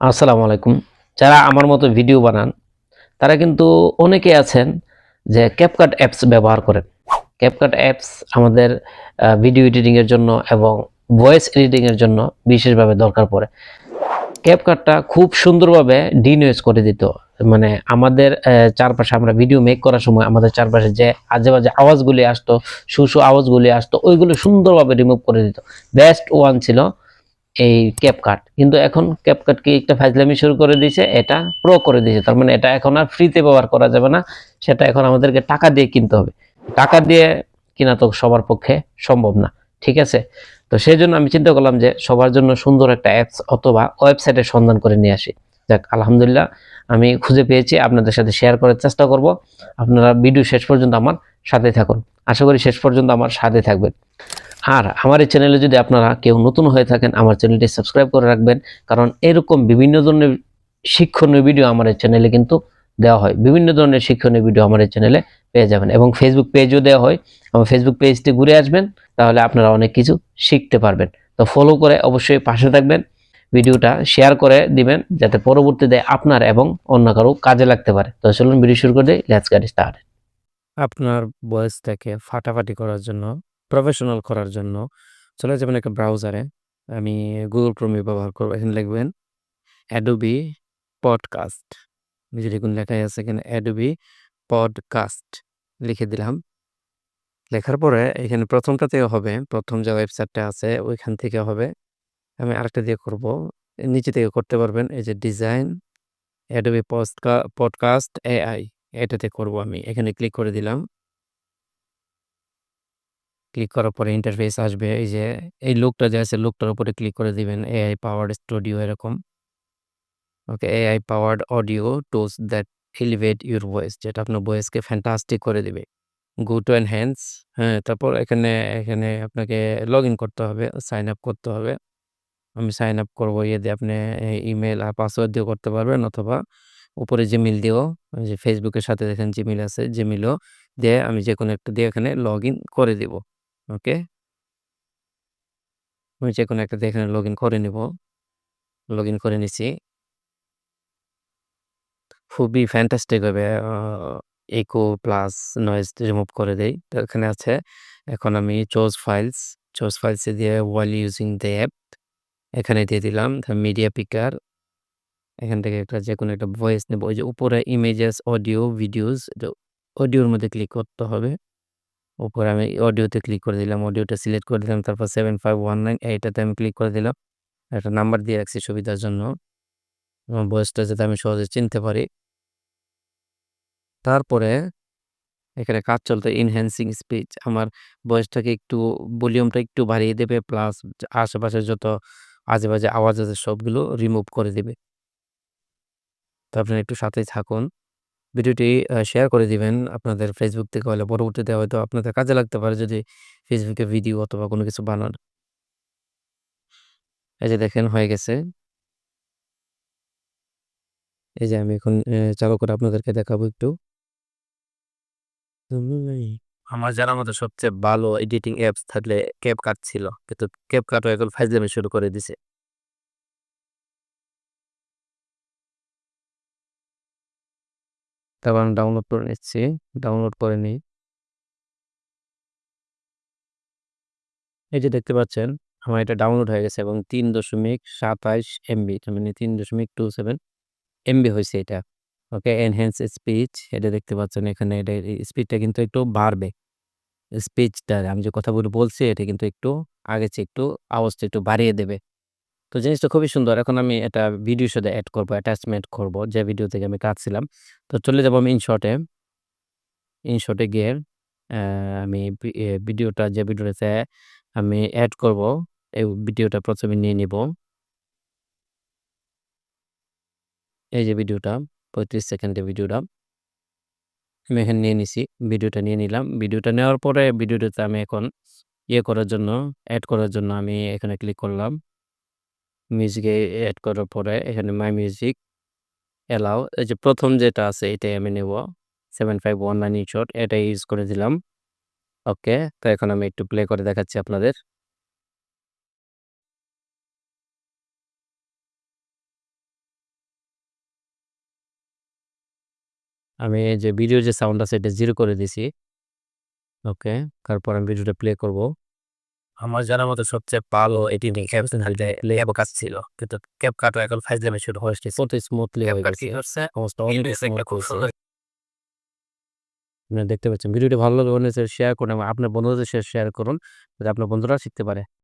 আসসালামু আলাইকুম। যারা আমার মতো ভিডিও বানান, তারা কিন্তু অনেকে আছেন যে ক্যাপকাট অ্যাপস ব্যবহার করেন। ক্যাপকাট অ্যাপস আমাদের ভিডিও এডিটিংয়ের জন্য এবং ভয়েস এডিটিংয়ের জন্য বিশেষভাবে দরকার পড়ে। ক্যাপকাটটা খুব সুন্দরভাবে ডিনোয়েজ করে দিত। মানে আমাদের চারপাশে আমরা ভিডিও মেক করার সময় আমাদের চারপাশে যে আজে বাজে আওয়াজগুলি আসতো শু আওয়াজগুলি আসতো, ওইগুলো সুন্দরভাবে রিমুভ করে দিত। বেস্ট ওয়ান ছিল এই ক্যাপকাট কিন্তু এখন ক্যাপকাট কি একটা ফাইজলামি শুরু করে দিয়েছে? এটা প্রো করে দিয়েছে। তার মানে এটা এখন আর ফ্রিতে ব্যবহার করা যাবে না। সেটা এখন আমাদেরকে টাকা দিয়ে কিনতে হবে। টাকা দিয়ে কিনা তো সবার পক্ষে সম্ভব না। ঠিক আছে? তো সেই জন্য আমি চিন্তা করলাম যে সবার জন্য সুন্দর একটা অ্যাপস অথবা ওয়েবসাইটের সন্ধান করে নিয়ে আসি। যাক, আলহামদুলিল্লাহ আমি খুঁজে পেয়েছি। আপনাদের সাথে শেয়ার করার চেষ্টা করব। আপনারা ভিডিও শেষ পর্যন্ত আমার সাথে থাকুন। আশা করি শেষ পর্যন্ত আমার সাথে থাকবেন। আর আমার এই চ্যানেলে যদি আপনারা কেউ নতুন হয়ে থাকেন আমার চ্যানেলটি সাবস্ক্রাইব করে রাখবেন কারণ এরকম বিভিন্ন ধরনের শিক্ষণীয় ভিডিও আমার এই চ্যানেলে কিন্তু দেওয়া হয়। বিভিন্ন ধরনের শিক্ষণীয় ভিডিও আমার এই চ্যানেলে পেয়ে যাবেন এবং ফেসবুক পেজও দেওয়া হয়। আমার ফেসবুক পেজটি ঘুরে আসবেন তাহলে আপনারা অনেক কিছু শিখতে পারবেন। তো ফলো করে অবশ্যই পাশে থাকবেন ভিডিওটা শেয়ার করে দিবেন যাতে পরবর্তীতে আপনার এবং অন্য কারও কাজে লাগতে পারে। তো চলুন ভিডিও শুরু করে দিই লেটস গেট স্টার্ট আপনার ভয়েসটাকে ফাটাফাটি করার জন্য, প্রফেশনাল করার জন্য চলে যাবেন একটা ব্রাউজারে। আমি গুগল Chrome ব্যবহার করব। এখানে লিখবেন Adobe Podcast। নিজে দেখুন লেখাই আছে এখানে Adobe পডকাস্ট লিখে দিলাম। লেখার পরে এখানে ১ম টাতেও হবে। প্রথম যে ওয়েবসাইটটা আছে, ওইখান থেকে হবে। আমি আরেকটা দিয়ে করব। নিচে থেকে করতে পারবেন। এই যে ডিজাইন Adobe পডকাস্ট AI এটাতে করব আমি। এখানে ক্লিক করে দিলাম। ক্লিক করার পরে ইন্টারফেস আসবে। এই যে এই লোকটা যে আছে লোকটার উপরে ক্লিক করে দিবেন। এআই powered স্টুডিও এরকম। Okay AI powered audio tools that elevate your voice যেটা আপনার ভয়েসকে ফ্যান্টাস্টিক করে দিবে। Go to enhance হ্যাঁ, তারপর এখানে এখানে আপনাকে লগ ইন করতে হবে, সাইন আপ করতে হবে। আমি সাইন আপ করব ইয়ে দিয়ে আপনি ইমেল আর পাসওয়ার্ড দিয়েও করতে পারবেন অথবা উপরে জিমেইল দিয়েও যে ফেসবুকের সাথে দেখেন জিমেইল আছে, জিমেইলও দিয়ে আমি যে কোনো একটা দিয়ে এখানে লগ ইন করে দিব। ওকে? আমি যেকোনো একটা দিয়ে এখানে লগইন করে নিব। লগইন করে নিছি। খুবই fantastic uh echo plus noise remove করে দেই। তো এখানে আছে এখন আমি চোজ ফাইলস, files এ দিয়ে while using the app এখানে দিয়ে দিলাম। মিডিয়া পিকার এখান থেকে একটা যেকোনো একটা ভয়েস নেব। ওই যে উপরে ইমেজেস, অডিও, ভিডিওস অডিওর মধ্যে ক্লিক করতে হবে। উপরে আমি অডিওতে ক্লিক করে দিলাম। অডিওটা সিলেক্ট করে দিলাম। তারপর 7519 এইটাতে আমি ক্লিক করে দিলাম। একটা নাম্বার দিয়ে রাখছি সুবিধার জন্য। এবং বয়সটা যাতে আমি সহজে চিনতে পারি। তারপরে এখানে কাজ চলতে এনহ্যান্সিং স্পিচ আমার বয়সটাকে একটু ভলিউমটা একটু বাড়িয়ে দেবে প্লাস আশেপাশে যত আজেবাজে আওয়াজ আছে সবগুলো রিমুভ করে দেবে তো আপনারা একটু সাথেই থাকুন। ভিডিওটি শেয়ার করে দিবেন আপনাদের ফেসবুক থেকে হলে পরবর্তীতে হয়তো আপনাদের কাজে লাগতে পারে যদি ফেসবুকে ভিডিও অথবা কোনো কিছু বানান। এই যে দেখেন, হয়ে গেছে। এই যে আমি এখন চালু করে আপনাদেরকে দেখাবো একটু। আমার জানার মতো সবচেয়ে ভালো এডিটিং অ্যাপস থাকলে CapCut ছিল। কিন্তু CapCut ও এখন ফাইজলামি শুরু করে দিছে। তারপর আমি ডাউনলোড করে নিচ্ছি। ডাউনলোড করে নিই। এই যে দেখতে পাচ্ছেন, আমার এটা ডাউনলোড হয়ে গেছে এবং ৩.২৭ এমবি মানে তিন দশমিক টু সেভেন এমবি হয়েছে এটা। ওকে এনহ্যান্স স্পিচ এটা দেখতে পাচ্ছেন এখানে, এটা স্পিডটা কিন্তু একটু বাড়বে। স্পিচটা আমি যে কথাগুলো বলছি, এটা কিন্তু একটু আগে চেয়ে একটু আওয়াজটা একটু বাড়িয়ে দেবে। তো জিনিসটা খুবই সুন্দর। এখন আমি এটা ভিডিওর সাথে অ্যাড করব, অ্যাটাচমেন্ট করব যে ভিডিও থেকে আমি কাটছিলাম। তো চলে যাব আমি ইনশটে। ইনশটে গিয়ে আমি ভিডিওটা যে ভিডিওটাতে আমি অ্যাড করব এই ভিডিওটা ১ম এ নিয়ে নিব। এই যে ভিডিওটা ৩৫ সেকেন্ডের ভিডিওটা। আমি এখানে নিয়ে নিছি। ভিডিওটা নিয়ে নিলাম। ভিডিওটা নেওয়ার পরে ভিডিওটাতে আমি এখন ইয়ে করার জন্য অ্যাড করার জন্য আমি এখানে ক্লিক করলাম। মিউজিকে অ্যাড করার পরে এখানে মাই মিউজিক অ্যালাউ এই যে প্রথম যেটা আছে এটাই আমি নেব। Seven five one nine InShot এটাই ইউজ করে দিলাম। ওকে তো এখন আমি একটু প্লে করে দেখাচ্ছি আপনাদের। আমি যে ভিডিও যে সাউন্ড আছে এটা জিরো করে দিছি। ওকে তারপর আমি ভিডিওটা প্লে করব। আমার জানার মতো সবচেয়ে ভালো এডিটিং অ্যাপস প্লে অ্যাপ কাজ ছিল। কিন্তু ক্যাপকাটও এখন ফাইজ লেভেল শুরু হয়েছে কত স্মুথলি গেছে। হচ্ছে? সমস্ত আপনারা দেখতে পাচ্ছেন। ভিডিওটি ভালো লাগলে শেয়ার করুন এবং আপনার বন্ধুদের সাথে শেয়ার করুন যাতে আপনার বন্ধুরা শিখতে পারে।